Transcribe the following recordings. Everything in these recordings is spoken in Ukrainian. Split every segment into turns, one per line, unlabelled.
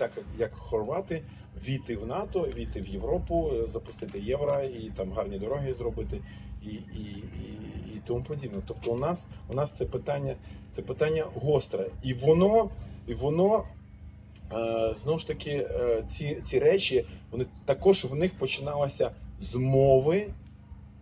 так як хорвати, війти в НАТО, війти в Європу, е, запустити євро і там гарні дороги зробити, і, і, і, і тому подібне. Тобто, у нас у нас це питання, це питання гостре, і воно, і воно. е, Знову ж таки, е, ці, ці речі, вони також в них починалося з мови,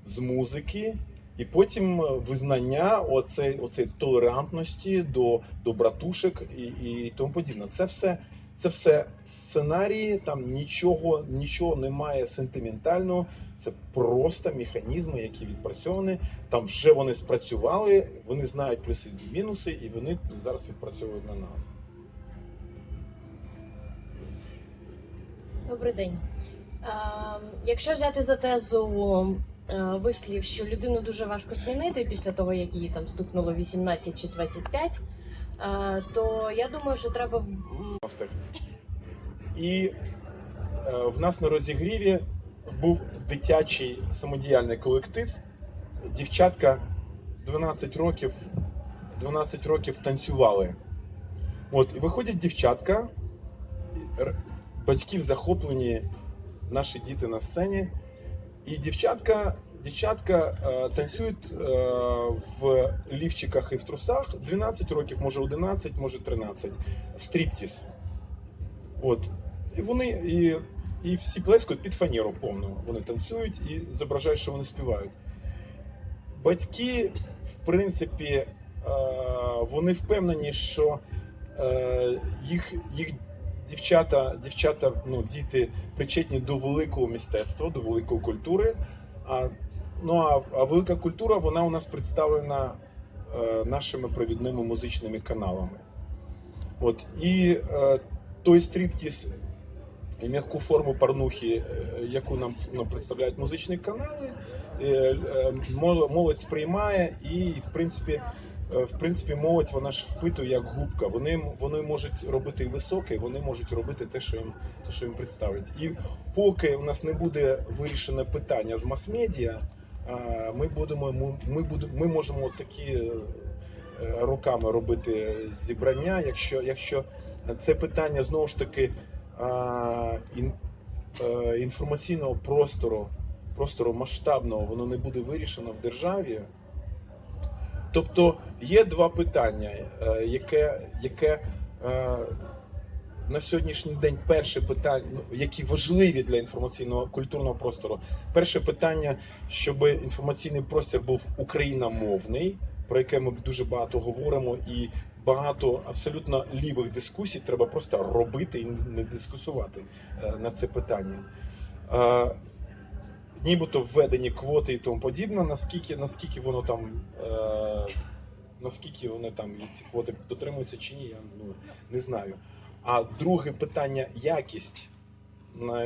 з музики, і потім визнання оцей толерантності до, до братушек і, і тому подібне. Це все, це все сценарії, там нічого, нічого немає сентиментального. Це просто механізми, які відпрацьовані. Там вже вони спрацювали, вони знають плюси і мінуси, і вони зараз відпрацьовують на нас.
Добрий день. Якщо взяти за тезу вислів, що людину дуже важко змінити після того, як їй там стукнуло 18 чи 25, е, то я думаю, що треба м,
90-х. І е, в нас на розігріві був дитячий самодіяльний колектив. Дівчатка 12 років, 12 років танцювали. От, і виходять дівчатка, батьків захоплені наші діти на сцені. І дівчатка, дівчатка е, танцюють е, в лівчиках і в трусах 12 років, може 11, може 13. в Стріптіз. От. І вони і, і всі плескають під фанеру повну. Вони танцюють і зображають, що вони співають. Батьки, в принципі, е, вони впевнені, що е, їх, їх дівчата, дівчата, ну, діти причетні до великого мистецтва, до великої культури. А, ну, а, велика культура вона у нас представлена е, нашими провідними музичними каналами. От, і е, той стріптіз і м'яку форму порнухи, е, яку нам представляють музичні канали, молодь сприймає і, в принципі, в принципі, молодь вона ж впитує як губка. Вони, вони можуть робити і високе, вони можуть робити те, що їм, те, що їм представлять. І поки у нас не буде вирішене питання з мас-медіа, ми будемо ми, будемо ми можемо такі е, руками робити зібрання, якщо, якщо це питання знову ж таки е, інформаційного простору, простору масштабного, воно не буде вирішено в державі. Тобто є два питання, е, яке, яке на сьогоднішній день перше питання, ну, які важливі для інформаційного культурного простору. Перше питання, щоб інформаційний простір був україномовний, про яке ми дуже багато говоримо, і багато абсолютно лівих дискусій треба просто робити і не дискусувати е, на це питання. Е, Нібито введені квоти і тому подібне, наскільки, наскільки воно там. Е, Наскільки вони там ці квоти дотримуються чи ні, я ну, не знаю. А друге питання якість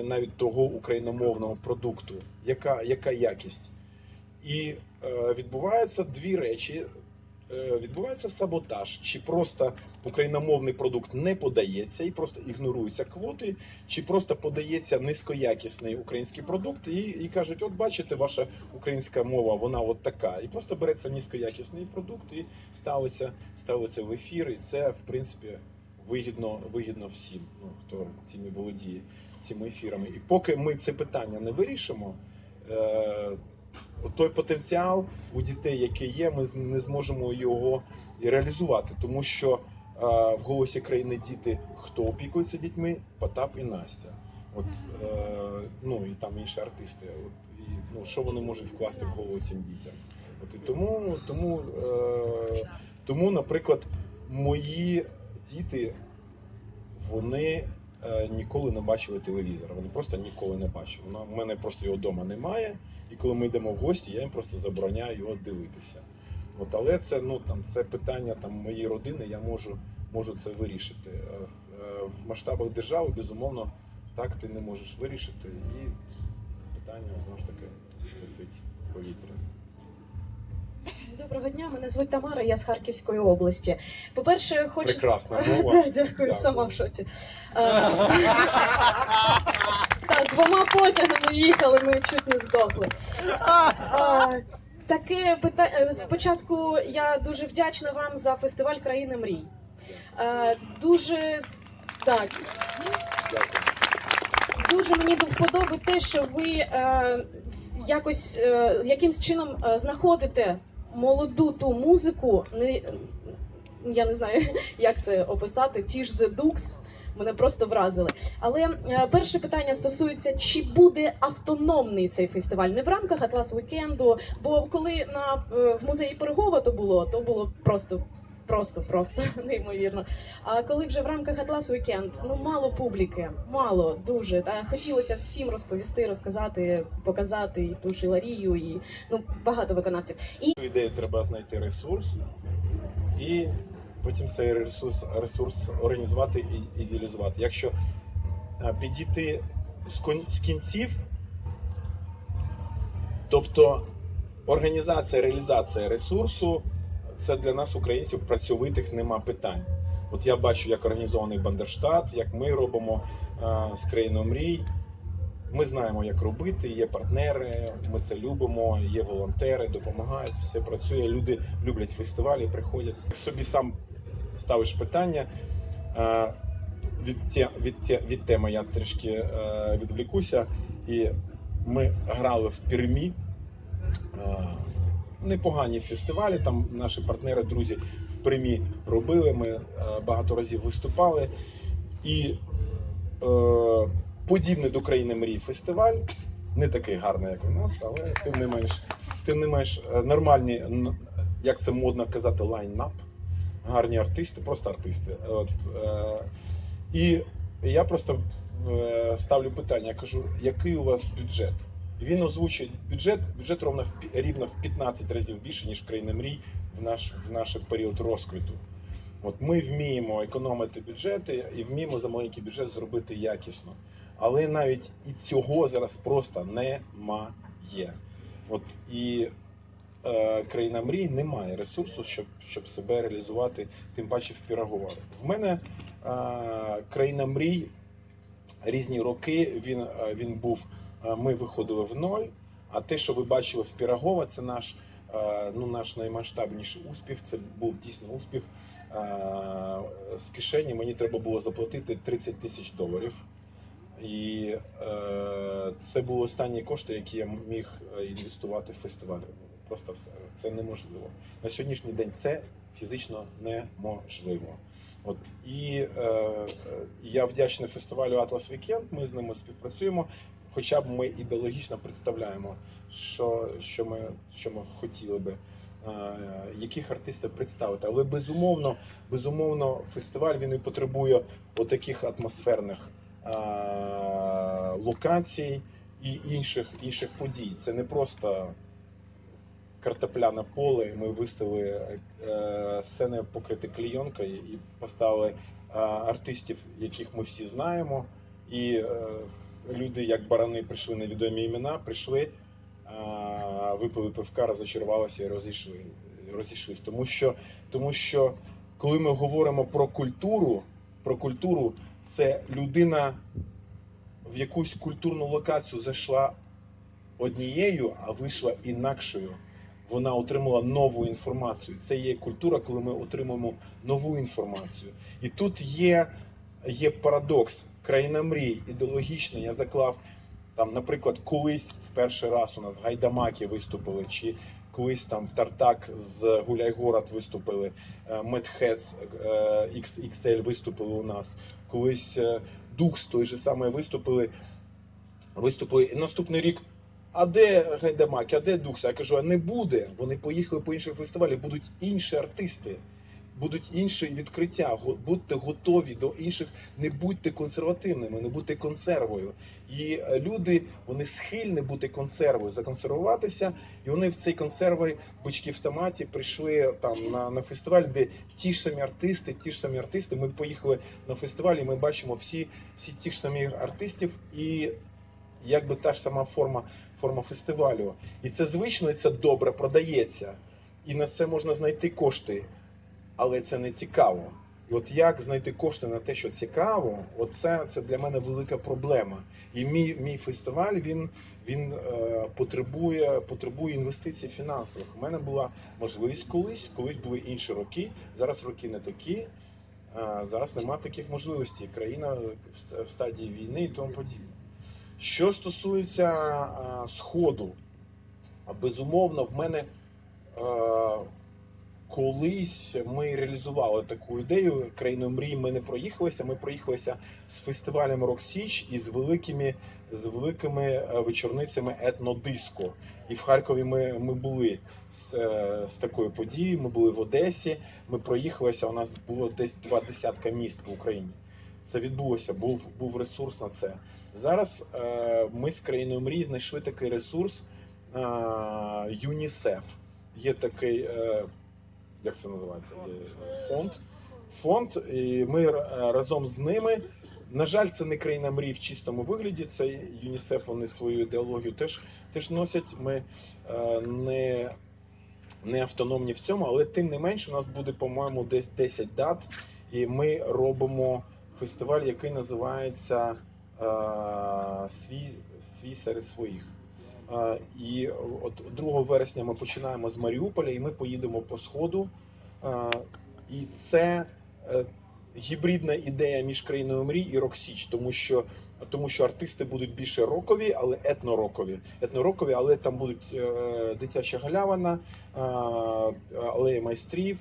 навіть того україномовного продукту. Яка, яка якість? І е, відбуваються дві речі. Е, відбувається саботаж, чи просто україномовний продукт не подається і просто ігноруються квоти, чи просто подається низькоякісний український продукт, і, і кажуть, от бачите, ваша українська мова, вона от така. І просто береться низькоякісний продукт і ставиться, ставиться в ефір. І це, в принципі, вигідно, вигідно всім, ну, хто цими володіє цими ефірами. І поки ми це питання не вирішимо, е, той потенціал у дітей, який є, ми не зможемо його і реалізувати, тому що е, в голосі країни діти, хто опікується дітьми, Потап і Настя. От е, ну і там інші артисти. От і ну що вони можуть вкласти в голову цим дітям? От і тому, тому, е, тому, наприклад, мої діти вони е, ніколи не бачили телевізора. Вони просто ніколи не бачили. Ну, У мене просто його вдома немає. І коли ми йдемо в гості, я їм просто забороняю його дивитися. От, але це ну там це питання там моєї родини, я можу, можу це вирішити. Е, е, В масштабах держави, безумовно, так ти не можеш вирішити, і це питання знову ж таки висить в повітрі.
Доброго дня, мене звуть Тамара, я з Харківської області. По-перше, хочу
Прекрасна мова.
Дякую, сама в шоці. Так, двома потягами їхали, ми чуть не здохли. Таке питання. Спочатку я дуже вдячна вам за фестиваль країни мрій. Е, Дуже Так. Дуже мені до вподоби те, що ви е, якось е, якимсь чином е, знаходите молоду ту музику. Не, я не знаю, як це описати. Ті ж The Dukes мене просто вразили. Але е, перше питання стосується, чи буде автономний цей фестиваль не в рамках Атлас Вікенду. Бо коли на е, в музеї Пирогова то було, то було просто. Просто, просто неймовірно. А коли вже в рамках Атлас Вікенд, ну мало публіки, мало дуже. Та хотілося всім розповісти, розказати, показати і ту Шиларію, і ну багато виконавців. І
ідею треба знайти ресурс і потім цей ресурс, ресурс організувати і ідеалізувати. Якщо підійти з, кон- з кінців, тобто організація, реалізація ресурсу, це для нас, українців, працьовитих нема питань. От я бачу, як організований Бандерштат, як ми робимо а, з країною мрій. Ми знаємо, як робити, є партнери, ми це любимо, є волонтери, допомагають, все працює. Люди люблять фестивалі, приходять. Собі сам ставиш питання. е, Від, те- від, те- від теми я трішки е, відвлікуся. І ми грали в Пермі. е, Непогані фестивалі. Там наші партнери, друзі в Пермі робили. Ми е, багато разів виступали. І е, подібний до країни мрій фестиваль. Не такий гарний, як у нас, але тим не менш, тим не менш е, нормальні, як це модно казати, лайнап. Гарні артисти, просто артисти. От, е, і я просто е, ставлю питання, я кажу, який у вас бюджет? Він озвучує бюджет, бюджет ровно в, рівно в 15 разів більше, ніж в країни мрій в наш, в наш період розквіту. От ми вміємо економити бюджети і вміємо за маленький бюджет зробити якісно. Але навіть і цього зараз просто немає. От і е, країна мрій не має ресурсу, щоб, щоб себе реалізувати, тим паче в Пірогова. В мене е, країна мрій різні роки. Він, е, він був. Е, Ми виходили в ноль. А те, що ви бачили в Пірогова, це наш, е, ну, наш наймасштабніший успіх. Це був дійсно успіх. Е, З кишені мені треба було заплатити 30 тисяч доларів. І це були останні кошти, які я міг інвестувати в фестиваль. Просто все. Це неможливо. На сьогоднішній день це фізично неможливо. От і е, я вдячний фестивалю Atlas Weekend, Ми з ними співпрацюємо. Хоча б ми ідеологічно представляємо, що, що, ми, що ми хотіли би, яких артистів представити. Але безумовно, безумовно, фестиваль він і потребує отаких атмосферних локацій і інших, інших подій. Це не просто картопляне поле. Ми виставили е, сцени покриті клійонкою і поставили артистів, яких ми всі знаємо. І е, люди, як барани, прийшли невідомі імена, прийшли, е, випили пивка, розочарувалися і розійшли. розійшлись. Тому що, тому що коли ми говоримо про культуру, про культуру, це людина в якусь культурну локацію зайшла однією, а вийшла інакшою. Вона отримала нову інформацію. Це є культура, коли ми отримуємо нову інформацію. І тут є, є парадокс. Країна мрій, ідеологічна. Я заклав там, наприклад, колись в перший раз у нас гайдамаки виступили, чи колись там в Тартак з Гуляйгород виступили, Медхец XXL виступили у нас, колись е, Дукс той же самий виступили. Виступили і наступний рік. А де Гайдамаки, а де Дукс? Я кажу, а не буде. Вони поїхали по інших фестивалях, будуть інші артисти, будуть інші відкриття. Будьте готові до інших, не будьте консервативними, не будьте консервою. І е, люди вони схильні бути консервою, законсервуватися, і вони в цей консерви бички в томаті прийшли там на, на фестиваль, де ті ж самі артисти, ті ж самі артисти. Ми поїхали на фестиваль, і ми бачимо всі, всі ті ж самі артистів і. Якби та ж сама форма, форма фестивалю. І це звично, і це добре продається. І на це можна знайти кошти, але це не цікаво. От як знайти кошти на те, що цікаво, оце це для мене велика проблема. І мій, мій фестиваль він, він е, потребує, потребує інвестицій фінансових. У мене була можливість колись, колись були інші роки. Зараз роки не такі. А зараз немає таких можливостей. Країна в стадії війни і тому подібне. Що стосується а, Сходу, безумовно, в мене е, колись ми реалізували таку ідею країною мрій. Ми не проїхалися. Ми проїхалися з фестивалем Рок Січ і з великими, з великими е, вечорницями етнодиско. І в Харкові ми, ми були з, е, з такою подією. Ми були в Одесі. Ми проїхалися. У нас було десь два десятка міст по Україні. Це відбулося, був, був ресурс на це. Зараз е, ми з країною мрій знайшли такий ресурс е, ЮНІСЕФ. Є такий, як це називається? Є фонд. Фонд, і ми е, разом з ними. На жаль, це не країна мрій в чистому вигляді. Це ЮНІСЕФ, вони свою ідеологію теж, теж носять. Ми е, не, не автономні в цьому, але тим не менш, у нас буде, по-моєму, десь 10 дат, і ми робимо фестиваль, який називається е, свій, свій серед своїх. Е, і от 2 вересня ми починаємо з Маріуполя, і ми поїдемо по сходу. Е, і це е, гібридна ідея між країною мрій і Роксіч, тому що тому що артисти будуть більше рокові, але етнорокові. Етнорокові, але там будуть дитяча галявина, алея майстрів,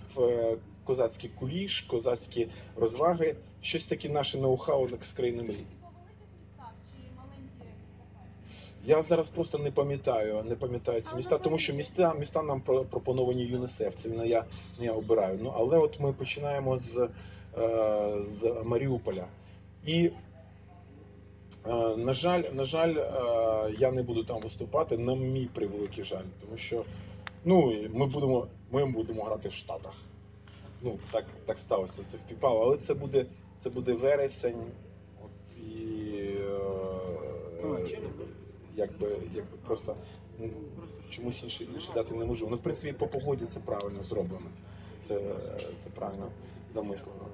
козацький куліш, козацькі розваги, щось таке наше ноу-хау з країни мрій. Я зараз просто не пам'ятаю, не пам'ятаю ці міста, тому що міста, міста нам пропоновані ЮНІСЕФ. Це я, я обираю. Ну але от ми починаємо з, е, з Маріуполя. І е, на жаль, на жаль, е, я не буду там виступати, на мій превеликий жаль, тому що ну ми будемо, ми будемо грати в Штатах. Ну так, так сталося, це впіпало, але це буде, це буде вересень. От і е, якби, якби просто ну, чомусь інші, інші дати не можу. Ну, в принципі, по погоді це правильно зроблено. Це, це правильно замислено.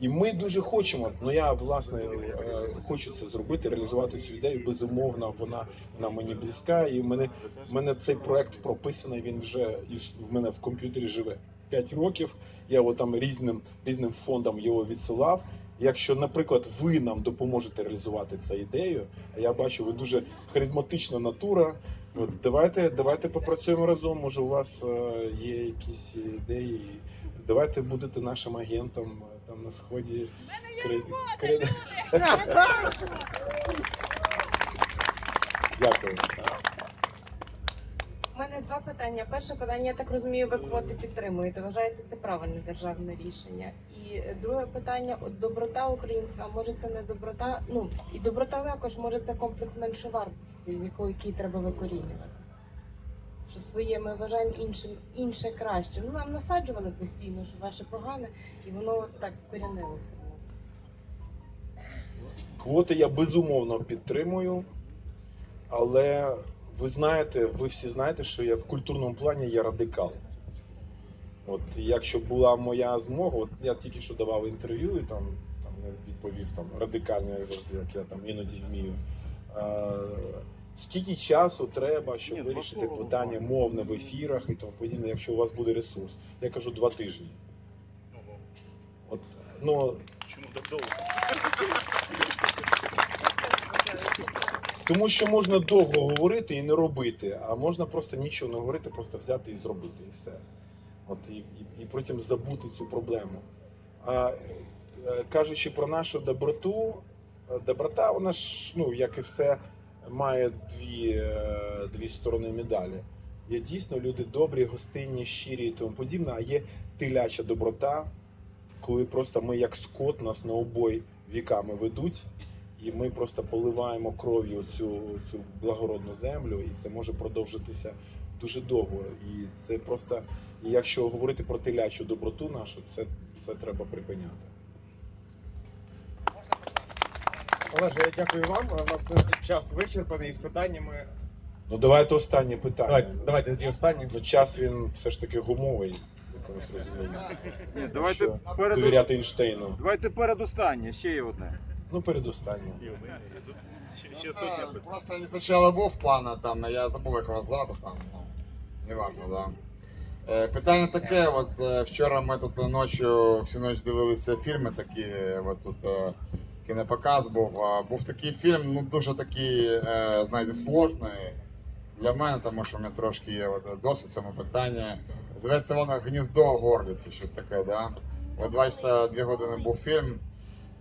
І ми дуже хочемо. Ну я власне е, хочу це зробити, реалізувати цю ідею. Безумовно, вона, вона мені близька. І в мене, в мене цей проект прописаний. Він вже в мене в комп'ютері живе 5 років. Я його там різним різним фондам його відсилав. Якщо, наприклад, ви нам допоможете реалізувати цю ідею, а я бачу, ви дуже харизматична натура. От давайте, давайте попрацюємо разом. Може, у вас е, є якісь ідеї. Давайте будете нашим агентом е, там на сході. Кри... Кри... Дякую.
У мене два питання. Перше питання, я так розумію, ви квоти підтримуєте. Вважаєте це правильне державне рішення? І е, друге питання: от доброта українця, а може це не доброта? Ну і доброта також може це комплекс меншовартості, який треба викорінювати. Що своє ми вважаємо іншим інше краще. Ну нам насаджували постійно, що ваше погане, і воно так корінилося.
Квоти я безумовно підтримую, але ви знаєте, ви всі знаєте, що я в культурному плані я радикал. От якщо була моя змога, от я тільки що давав інтерв'ю і там, там відповів там радикально, як завжди, як я там іноді вмію. Е, скільки часу треба, щоб
Ні,
вирішити
слова
питання мовне в ефірах і тому подібне, якщо у вас буде ресурс? Я кажу два тижні. От, ну,
Чому так довго?
Тому що можна довго говорити і не робити, а можна просто нічого не говорити, просто взяти і зробити, і все. От і, і, і потім забути цю проблему. А е, кажучи про нашу доброту, е, доброта, вона ж, ну, як і все, має дві, е, дві сторони медалі. Є дійсно люди добрі, гостинні, щирі і тому подібне, а є тиляча доброта, коли просто ми як скот нас на обой віками ведуть, і ми просто поливаємо кров'ю цю, цю благородну землю, і це може продовжитися дуже довго. І це просто, і якщо говорити про телячу доброту нашу, це, це треба припиняти.
Олеже, я дякую вам. У нас час вичерпаний з питаннями.
Ну давайте останнє питання.
Давайте, давайте тоді останнє.
Ну, час він все ж таки гумовий, якомусь розумінні.
Ні, давайте
Що
перед...
довіряти Ейнштейну.
Давайте передостаннє, ще є одне.
Ну, передостаннє.
Ще, сотня питань.
Просто не сначала був плана там, а я забув як його звати там, ну, неважно, да. Е, Питання таке, от е, вчора ми тут ночі, всю ніч дивилися фільми такі, от тут е, кінопоказ був. А Був такий фільм, ну дуже такий, е, знаєте, сложний для мене, тому що в мене трошки є от, в цьому питанні. Зветься воно Гніздо горлиці, щось таке, да? От 22 години був фільм.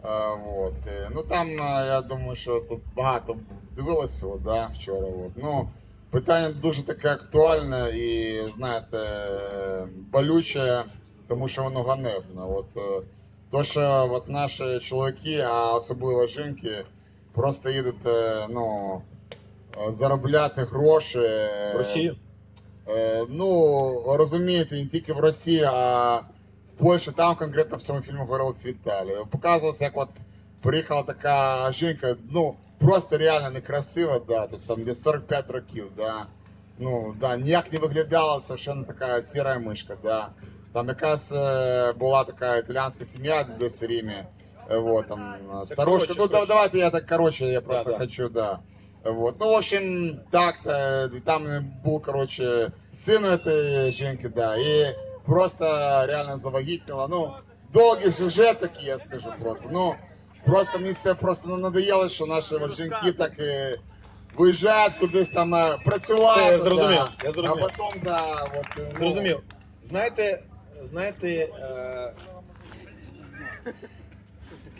Е, вот. е, Ну там, е, я думаю, що тут багато дивилися от, да, вчора. От. Ну, питання дуже таке актуальне і, знаєте, е, болюче, тому що воно ганебне. От, е, то, що от наші чоловіки, а особливо жінки, просто їдуть е, ну, е, заробляти гроші. е,
В Росію?
Е, ну, розумієте, не тільки в Росії, а в Польщі, там конкретно в цьому фільмі говорилось Віталій. Показувалося, як от приїхала така жінка, ну, просто реально некрасива, да, тобто там десь 45 років, да. Ну, да, ніяк не виглядала совершенно така сіра мишка, да. Там якась е, була така італіянська сім'я десь в Римі. Е, Вот, там, е, старушка.
коротше,
Ну, да,
коротше.
давайте я так короче, я просто
да.
хочу, да. Вот. Ну, в общем, так-то, и там был, короче, сын этой женки, да, и просто реально завагітнила. Ну, довгий сюжет такий, я скажу просто. Ну, просто мені це просто надоело, що наші жінки так е, виїжджають кудись там е, працювати.
Це я зрозумів,
да,
я зрозумів.
А потім, да, от, е, ну,
Зрозумів. Знаєте, знаєте, е,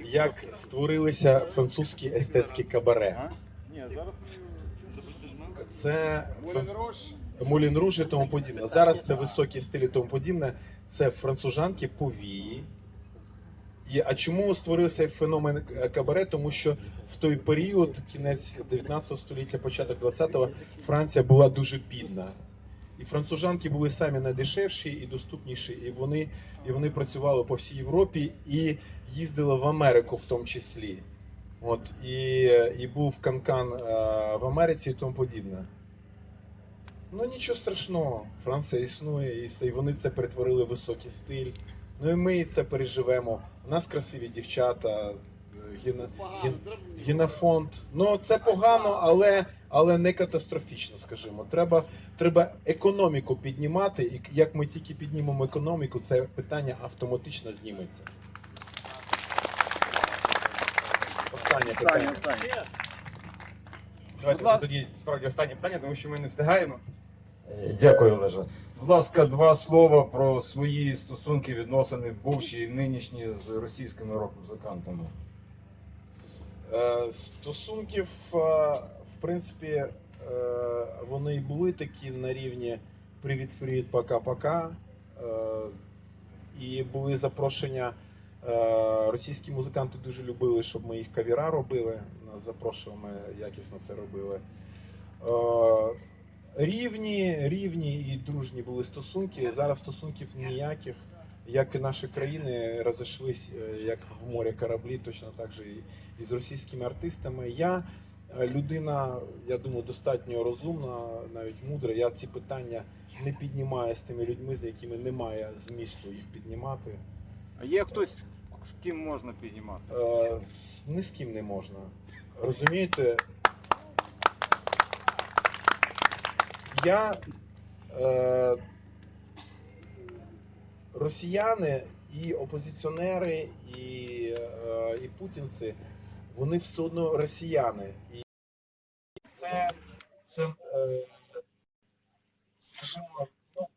як створилися французькі естетські кабаре?
Ні, зараз ми
Це
Мулен Руш.
Мулін Руж і тому подібне. Зараз це високі стилі тому подібне. Це францужанки повії. І, а чому створився феномен кабаре? Тому що в той період, кінець 19 століття, початок 20-го, Франція була дуже бідна. І францужанки були самі найдешевші і доступніші, і вони, і вони працювали по всій Європі і їздили в Америку в тому числі. От, і, і був канкан е, в Америці і тому подібне. Ну нічого страшного, Франція існує, і, вони це перетворили в високий стиль. Ну і ми це переживемо. У нас красиві дівчата, е, гіна, ген, генофонд. Ну це погано, але, але не катастрофічно, скажімо. Треба, треба економіку піднімати, і як ми тільки піднімемо економіку, це питання автоматично зніметься. Останнє питання.
Давайте тоді справді останнє питання, тому що ми не встигаємо.
Е, Дякую, Олеже. Будь ласка, два слова про свої стосунки, відносини бувші і нинішні з російськими рок-музикантами.
Е, Стосунків, е, в принципі, вони і були такі на рівні привіт-привіт, пока-пока. І були запрошення. Російські музиканти дуже любили, щоб ми їх кавіра робили. Нас запрошували, ми якісно це робили. Рівні, рівні і дружні були стосунки. Зараз стосунків ніяких. Як і наші країни розійшлись, е, як в морі кораблі, точно так же і і з російськими артистами. Я е, людина, я думаю, достатньо розумна, навіть мудра. Я ці питання не піднімаю з тими людьми, з якими немає змісту їх піднімати.
А є хтось, з ким можна піднімати?
Е, Ні з ким не можна. Розумієте? Я е, росіяни і опозиціонери, і, е, і путінці, вони все одно росіяни. І це, це е, скажімо, ну,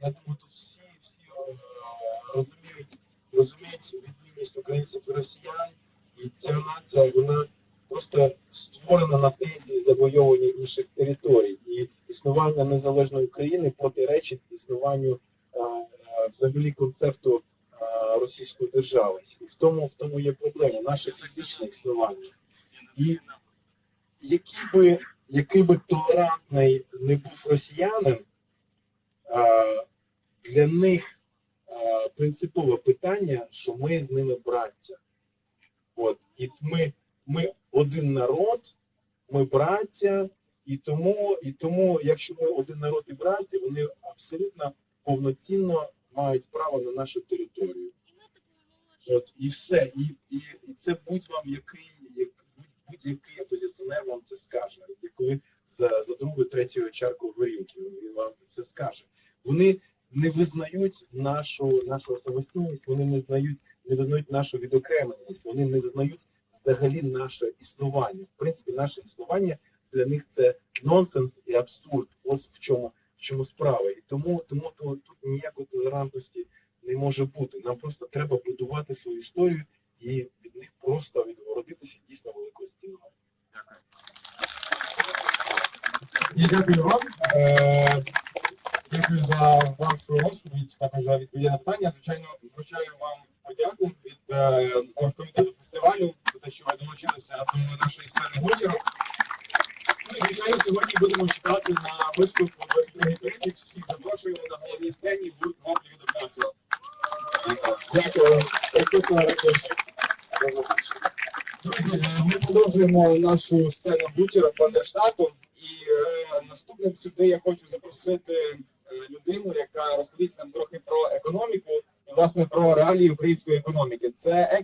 я думаю, тут всі, всі е, розуміють, розуміють відмінність українців і росіян, і ця нація, вона просто створена на тезі завойовування інших територій. І існування незалежної України протиречить існуванню е, взагалі концепту е, російської держави. І в тому, в тому є проблема, наше фізичне існування. І який би, який би толерантний не був росіянин, е, для них принципове питання, що ми з ними браття. От, і ми, ми один народ, ми браття, і тому, і тому, якщо ми один народ і браття, вони абсолютно повноцінно мають право на нашу територію. От, і все. І, і, і це будь вам який, як, будь- будь-який опозиціонер вам це скаже. І коли за, за другою, третьою чаркою горілки він вам це скаже. Вони не визнають нашу, нашу особистість, вони не знають, не визнають нашу відокремленість, вони не визнають взагалі наше існування. В принципі, наше існування для них це нонсенс і абсурд. Ось в чому в чому справа. І тому, тому то, тут ніякої толерантності не може бути. Нам просто треба будувати свою історію і від них просто відгородитися дійсно великою стіною.
Я дякую вам. Е, Дякую за вашу розповідь, також за відповіді на питання. Звичайно, вручаю вам подяку від е, оргкомітету фестивалю за те, що ви долучилися до нашої сцени Гутіро. Ну і звичайно, сьогодні будемо чекати на виступ о 22.30. Всіх запрошуємо на головній сцені гурт воплі від Окасу.
Дякую.
Друзі, е, ми продовжуємо нашу сцену Бутіра Фандерштату. І е, наступним сюди я хочу запросити е, людину, яка розповість нам трохи про економіку власне про реалії української економіки. Це